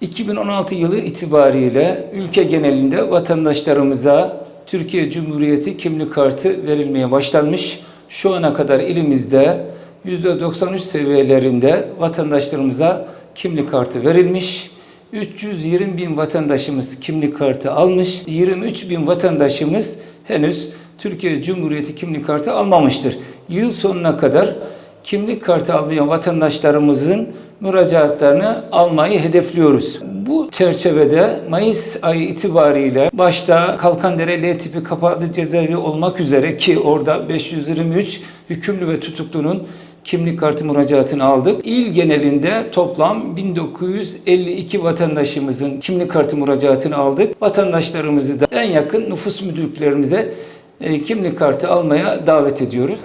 2016 yılı itibariyle ülke genelinde vatandaşlarımıza Türkiye Cumhuriyeti kimlik kartı verilmeye başlanmış. Şu ana kadar ilimizde %93 seviyelerinde vatandaşlarımıza kimlik kartı verilmiş. 320 bin vatandaşımız kimlik kartı almış. 23 bin vatandaşımız henüz Türkiye Cumhuriyeti kimlik kartı almamıştır. Yıl sonuna kadar kimlik kartı almayan vatandaşlarımızın müracaatlarını almayı hedefliyoruz. Bu çerçevede Mayıs ayı itibariyle başta Kalkandere L tipi kapalı cezaevi olmak üzere ki orada 523 hükümlü ve tutuklunun kimlik kartı müracaatını aldık. İl genelinde toplam 1952 vatandaşımızın kimlik kartı müracaatını aldık. Vatandaşlarımızı da en yakın nüfus müdürlüklerimize e, kimlik kartı almaya davet ediyoruz.